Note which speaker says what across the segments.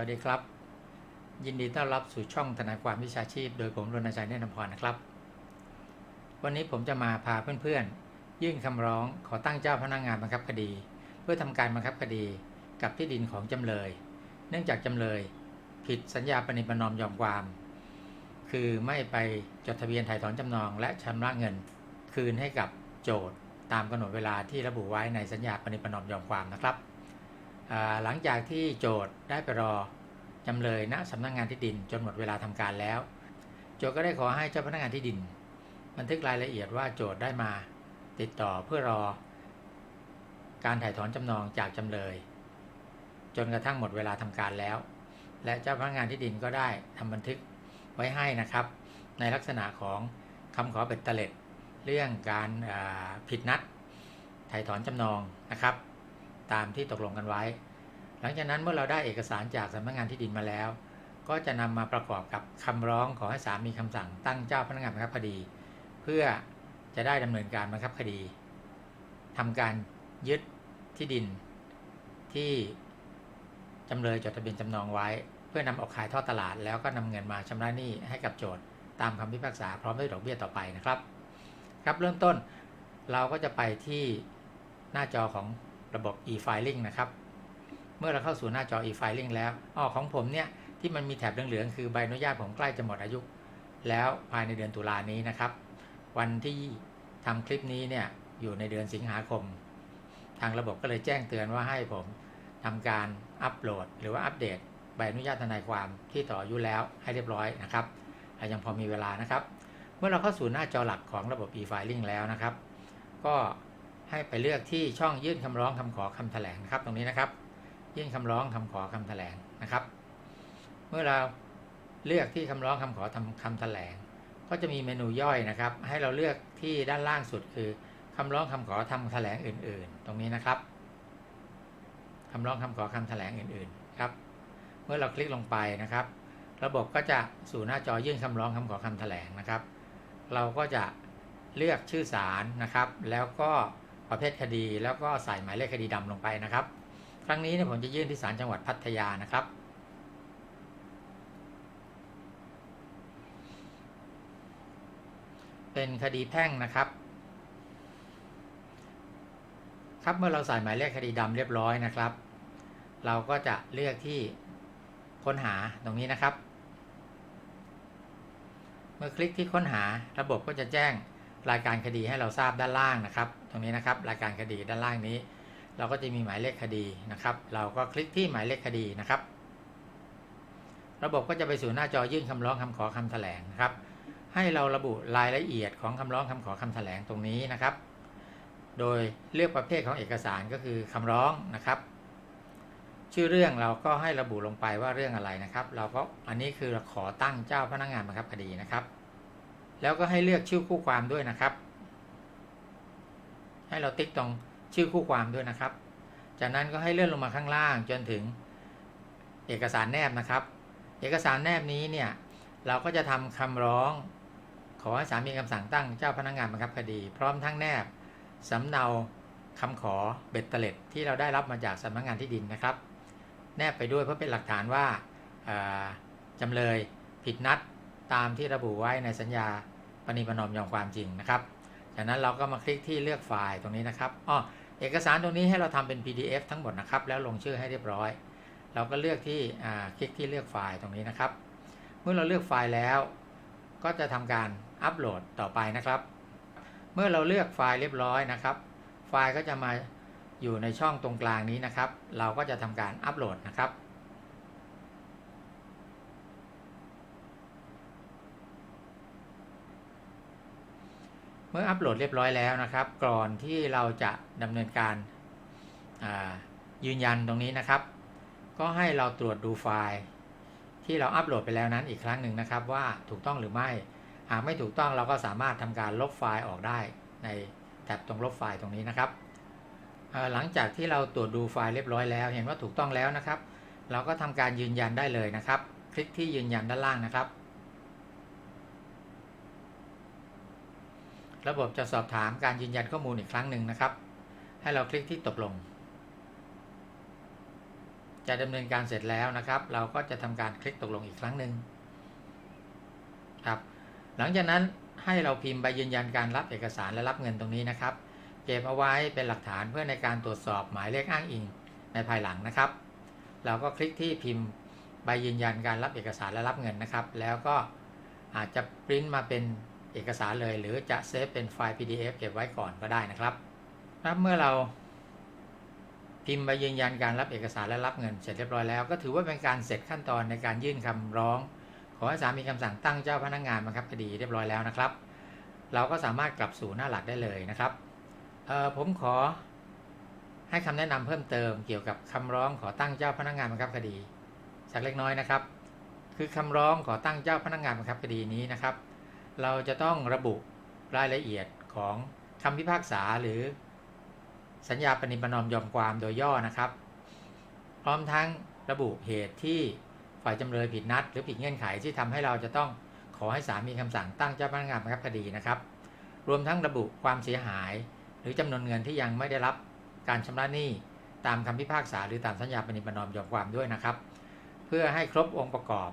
Speaker 1: วัสดีครับ ยินดีต้อนรับสู่ช่องทนายความวิชาชีพ โดยผมรณชัยเนตรนพรนะครับ วันนี้ผมจะมาพาเพื่อนๆ ยื่นคำร้องขอตั้งเจ้าพนักงานบังคับคดี เพื่อทำการบังคับคดีกับที่ดินของจำเลย เนื่องจากจำเลย ผิดสัญญาปณิปนอมยอมความ คือไม่ไปจดทะเบียนถ่ายถอนจำนอง และชำระเงิน คืนให้กับโจทย์ตามกำหนดเวลาที่ระบุไว้ในสัญญาปณิปนอมยอมความนะครับ หลังจากที่โจทย์ได้ไปรอจำเลยณสำนักงงานที่ดินจนหมดเวลาทำการแล้ว โจทย์ก็ได้ขอให้เจ้าพนักงานที่ดิน บันทึกรายละเอียดว่าโจทย์ได้มาติดต่อเพื่อรอ การถ่ายถอนจำนองจากจำเลย จนกระทั่งหมดเวลาทำการแล้ว และเจ้าพนักงานที่ดินก็ได้ทำบันทึกไว้ให้นะครับ ในลักษณะของคำขอเบ็ดเตล็ด เรื่องการผิดนัดถ่ายถอนจำนองนะครับ ตามที่ตกลงกันไว้ หลังจากนั้นเมื่อเราได้เอกสารจากสำนักงานที่ดินมาแล้ว ก็จะนำมาประกอบกับคำร้องขอให้ศาลมีคำสั่งตั้งเจ้าพนักงานบังคับคดี เพื่อจะได้ดำเนินการบังคับคดีทำการยึดที่ดินที่จำเลยจดทะเบียนจำนองไว้ เพื่อนำออกขายทอดตลาด แล้วก็นำเงินมาชำระหนี้ให้กับโจทย์ตามคำพิพากษาพร้อมด้วยดอกเบี้ยต่อไปนะครับ ครับเริ่มต้นเราก็จะไปที่หน้าจอของ ระบบ e-filing นะครับ เมื่อเราเข้าสู่หน้าจอ e-filing แล้วอ๋อของผมเนี่ยที่มันมีแถบเหลืองๆคือใบอนุญาตผมใกล้จะหมดอายุ แล้วภายในเดือนตุลานี้นะครับ วันที่ทำคลิปนี้เนี่ยอยู่ในเดือนสิงหาคม ทางระบบก็เลยแจ้งเตือนว่าให้ผมทำการอัปโหลด หรือว่าอัปเดตใบอนุญาตทนายความที่ต่ออายุแล้วให้เรียบร้อยนะครับยังพอมีเวลานะครับ เมื่อเราเข้าสู่หน้าจอหลักของระบบ e-filing แล้วนะครับ ก็ ให้ไปเลือกที่ช่องยื่นคำร้องคำขอคำแถลงนะครับ ตรงนี้นะครับ ยื่นคำร้องคำขอคำแถลงนะครับ เมื่อเราเลือกที่คำร้องคำขอทำคำแถลง ก็จะมีเมนูย่อยนะครับ ให้เราเลือกที่ด้านล่างสุดคือคำร้องคำขอทำแถลงอื่น ๆ ตรงนี้นะครับคำร้องคำขอคำแถลงอื่นๆครับ เมื่อเราคลิกลงไปนะครับ ระบบก็จะสู่หน้าจอยื่นคำร้องคำขอคำแถลงนะครับ เราก็จะเลือกชื่อสารนะครับ แล้วก็ ประเภทคดี แล้วก็ใส่หมายเลขคดีดำลงไปนะครับ ครั้งนี้เนี่ยผมจะยื่นที่ศาลจังหวัดพัทยานะครับ เป็นคดีแพ่งนะครับ ครับเมื่อเราใส่หมายเลขคดีดำเรียบร้อยนะครับ เราก็จะเลือกที่ค้นหาตรงนี้นะครับ เมื่อคลิกที่ค้นหาระบบก็จะแจ้ง รายการคดีให้เราทราบด้านล่างนะครับ ตรงนี้นะครับรายการคดีด้านล่างนี้ เราก็จะมีหมายเลขคดีนะครับ เราก็คลิกที่หมายเลขคดีนะครับ ระบบก็จะไปสู่หน้าจอยื่นคำร้องคำขอคำแถลงนะครับ ให้เราระบุรายละเอียดของคำร้องคำขอคำแถลงตรงนี้นะครับ โดยเลือกประเภทของเอกสารก็คือคำร้องนะครับ ชื่อเรื่องเราก็ให้ระบุลงไปว่าเรื่องอะไรนะครับ เราก็อันนี้คือขอตั้งเจ้าพนักงานบังคับคดีนะครับ แล้วก็ให้เลือกชื่อคู่ความด้วยนะครับ ให้เราติ๊กตรงชื่อคู่ความด้วยนะครับ จากนั้นก็ให้เลื่อนลงมาข้างล่างจนถึงเอกสารแนบนะครับ เอกสารแนบนี้เนี่ยเราก็จะทำคำร้อง ขอให้ศาลมีคำสั่งตั้งเจ้าพนักงานบังคับคดี พร้อมทั้งแนบสำเนาคำขอเบ็ดเตล็ดที่เราได้รับมาจากสำนักงานที่ดินนะครับ แนบไปด้วยเพื่อเป็นหลักฐานว่าอ่าจำเลยผิดนัด ตามที่ระบุไว้ในสัญญาปณิปนอมยอมความจริงนะครับ จากนั้นเราก็มาคลิกที่เลือกไฟล์ตรงนี้นะครับอ้อเอกสารตรงนี้ให้เราทำเป็น PDF ทั้งหมดนะครับ แล้วลงชื่อให้เรียบร้อย เราก็เลือกที่อ่าคลิกที่เลือกไฟล์ตรงนี้นะครับ เมื่อเราเลือกไฟล์แล้ว ก็จะทำการอัปโหลดต่อไปนะครับ เมื่อเราเลือกไฟล์เรียบร้อยนะครับ ไฟล์ก็จะมาอยู่ในช่องตรงกลางนี้นะครับ เราก็จะทำการอัปโหลดนะครับ มื่ออัปโหลดเรียบร้อยแล้วนะครับก่อนที่เราจะดำเนินการายืนยันตรงนี้นะครับ ก็ให้เราตรวจดูไฟล์ที่เราอัปโหลดไปแล้วนั้นอีกครั้งหนึ่งนะครับ ว่าถูกต้องหรือไม่ หากไม่ถูกต้องเราก็สามารถทำการลบไฟล์ออกได้ในแท็บตรงลบไฟล์ตรงนี้นะครับหลังจากที่เราตรวจดูไฟล์เรียบร้อยแล้ว เห็นว่าถูกต้องแล้วนะครับ เราก็ทำการยืนยันได้เลยนะครับ คลิกที่ยืนยันด้านล่างนะครับ ระบบจะสอบถามการยืนยันข้อมูลอีกครั้งหนึ่งนะครับ ให้เราคลิกที่ตกลง จะดำเนินการเสร็จแล้วนะครับ เราก็จะทำการคลิกตกลงอีกครั้งหนึ่งครับ หลังจากนั้นให้เราพิมพ์ใบยืนยันการรับเอกสารและรับเงินตรงนี้นะครับ เก็บเอาไว้เป็นหลักฐานเพื่อในการตรวจสอบหมายเลขอ้างอิงในภายหลังนะครับ เราก็คลิกที่พิมพ์ใบยืนยันการรับเอกสารและรับเงินนะครับ แล้วก็อาจจะปริ้นมาเป็น เอกสารเลย หรือจะเซฟเป็นไฟล์ PDF เก็บไว้ก่อนก็ได้นะครับครับเมื่อเราพิมพ์ใบยืนยันการรับเอกสารและรับเงินเสร็จเรียบร้อยแล้ว ก็ถือว่าเป็นการเสร็จขั้นตอนในการยื่นคำร้อง ขอให้ศาลมีคำสั่งตั้งเจ้าพนักงานบังคับคดีเรียบร้อยแล้วนะครับ เราก็สามารถกลับสู่หน้าหลักได้เลยนะครับผมขอให้คำแนะนำเพิ่มเติมเกี่ยวกับคำร้องขอตั้งเจ้าพนักงานบังคับคดีสักเล็กน้อยนะครับ คือคำร้องขอตั้งเจ้าพนักงานบังคับคดีนี้นะครับ เราจะต้องระบุรายละเอียดของคำพิพากษาหรือ สัญญาปณิปนอมยอมความโดยย่อนะครับ พร้อมทั้งระบุเหตุที่ฝ่ายจำเลยผิดนัด หรือผิดเงื่อนไขที่ทำให้เราจะต้องขอให้ศาลมีคำสั่งตั้งเจ้าพนักงานบังคับคดีนะครับ รวมทั้งระบุความเสียหาย หรือจำนวนเงินที่ยังไม่ได้รับการชำระหนี้ตามคำพิพากษาหรือตามสัญญาปณิปนอมยอมความด้วยนะครับ เพื่อให้ครบองค์ประกอบ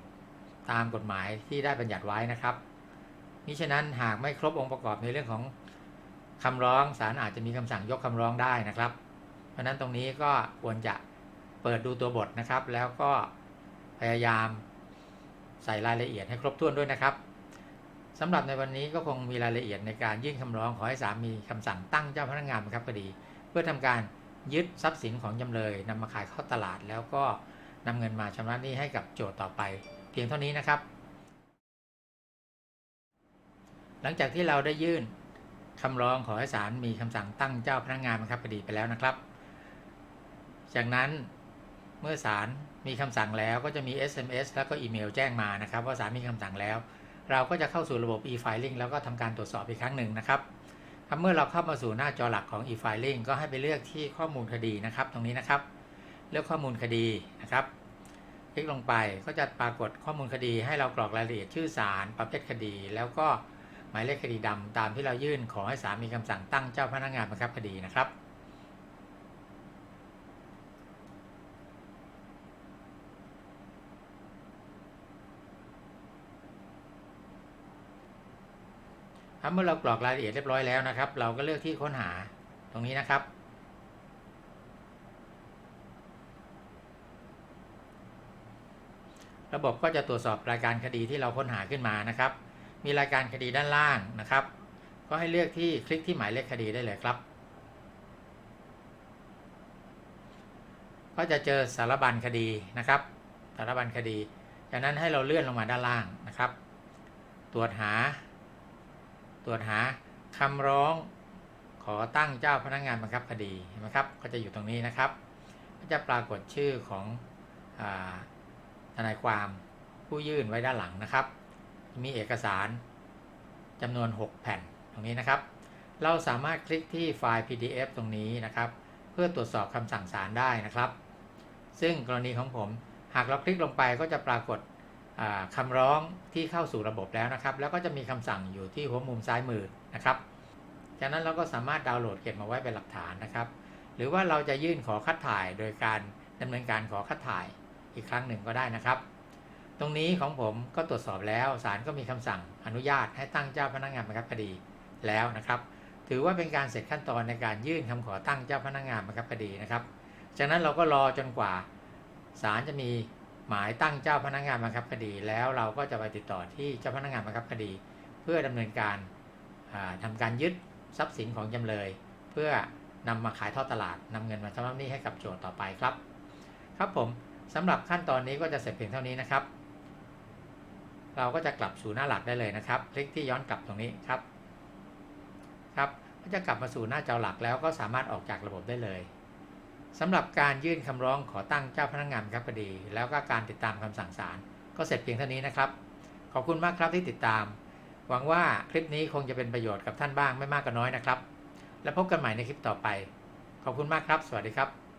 Speaker 1: ตามกฎหมายที่ได้บัญญัติไว้นะครับ มิฉะนั้นหากไม่ครบองค์ประกอบในเรื่องของคำร้องศาลอาจจะมีคำสั่งยกคำร้องได้นะครับ เพราะฉะนั้นตรงนี้ก็ควรจะเปิดดูตัวบทนะครับ แล้วก็พยายามใส่รายละเอียดให้ครบถ้วนด้วยนะครับสำหรับในวันนี้ก็คงมีรายละเอียดในการยื่นคำร้องขอให้ศาลมีคำสั่งตั้งเจ้าพนักงานบังคับคดี เพื่อทำการยึดทรัพย์สินของจำเลยนำมาขายเข้าตลาด แล้วก็นำเงินมาชำระหนี้ให้กับโจทย์ต่อไป เพียงเท่านี้นะครับ หลังจากที่เราได้ยื่นคำร้องขอให้ศาลมีคำสั่งตั้งเจ้าพนักงานบังคับคดีไปแล้วนะครับ จากนั้นเมื่อศาลมีคำสั่งแล้วก็จะมี SMS แล้วก็อีเมลแจ้งมานะครับ ว่าศาลมีคำสั่งแล้ว เราก็จะเข้าสู่ระบบ e-filing แล้วก็ทำการตรวจสอบอีกครั้งหนึ่งนะครับครับเมื่อเราเข้ามาสู่หน้าจอหลักของ e-filing ก็ให้ไปเลือกที่ข้อมูลคดีนะครับ ตรงนี้นะครับ เลือกข้อมูลคดีนะครับ คลิกลงไปก็จะปรากฏข้อมูลคดีให้เรากรอกรายละเอียดชื่อศาลประเภทคดี แล้วก็ หมายเลขคดีดำตามที่เรายื่นขอให้ศาลมีคำสั่งตั้งเจ้าพนักงานบังคับคดีนะครับครับเมื่อเรากรอกรายละเอียดเรียบร้อยแล้วนะครับ เราก็เลือกที่ค้นหาตรงนี้นะครับ ระบบก็จะตรวจสอบรายการคดีที่เราค้นหาขึ้นมานะครับ มีรายการคดีด้านล่างนะครับ ก็ให้เลือกที่คลิกที่หมายเลขคดีได้เลยครับ ก็จะเจอสารบัญคดีนะครับ สารบัญคดีจากนั้นให้เราเลื่อนลงมาด้านล่างนะครับ ตรวจหา ตรวจหาคำร้องขอตั้งเจ้าพนักงานบังคับคดีเห็นไหมครับ ก็จะอยู่ตรงนี้นะครับ ก็จะปรากฏชื่อของทนายความผู้ยื่นไว้ด้านหลังนะครับ มีเอกสารจำนวน 6 แผ่นตรงนี้นะครับ เราสามารถคลิกที่ไฟล์ PDF ตรงนี้นะครับ เพื่อตรวจสอบคำสั่งศาลได้นะครับ ซึ่งกรณีของผมหากเราคลิกลงไปก็จะปรากฏคำร้องที่เข้าสู่ระบบแล้วนะครับ แล้วก็จะมีคำสั่งอยู่ที่หัวมุมซ้ายมือนะครับ จากนั้นเราก็สามารถดาวน์โหลดเก็บมาไว้เป็นหลักฐานนะครับ หรือว่าเราจะยื่นขอคัดถ่ายโดยการดำเนินการขอคัดถ่ายอีกครั้งหนึ่งก็ได้นะครับ ตรงนี้ของผมก็ตรวจสอบแล้วศาลก็มีคำสั่งอนุญาตให้ตั้งเจ้าพนักงานบังคับคดีแล้วนะครับ ถือว่าเป็นการเสร็จขั้นตอนในการยื่นคำขอตั้งเจ้าพนักงานบังคับคดีนะครับจากนั้นเราก็รอจนกว่าศาลจะมีหมายตั้งเจ้าพนักงานบังคับคดี แล้วเราก็จะไปติดต่อที่เจ้าพนักงานบังคับคดี เพื่อดำเนินการทำการยึดทรัพย์สินของจำเลย เพื่อนำมาขายทอดตลาดนำเงินมาชำระหนี้ให้กับโจทย์ต่อไปครับ ครับผมสำหรับขั้นตอนนี้ก็จะเสร็จเพียงเท่านี้นะครับ เราก็จะกลับสู่หน้าหลักได้เลยนะครับ คลิกที่ย้อนกลับตรงนี้ครับ ครับ ก็จะกลับมาสู่หน้าจอหลักแล้วก็สามารถออกจากระบบได้เลยสำหรับการยื่นคำร้องขอตั้งเจ้าพนักงานครับคดี แล้วก็การติดตามคำสั่งศาลก็เสร็จเพียงเท่านี้นะครับ ขอบคุณมากครับที่ติดตาม หวังว่าคลิปนี้คงจะเป็นประโยชน์กับท่านบ้างไม่มากก็น้อยนะครับ แล้วพบกันใหม่ในคลิปต่อไป ขอบคุณมากครับ สวัสดีครับ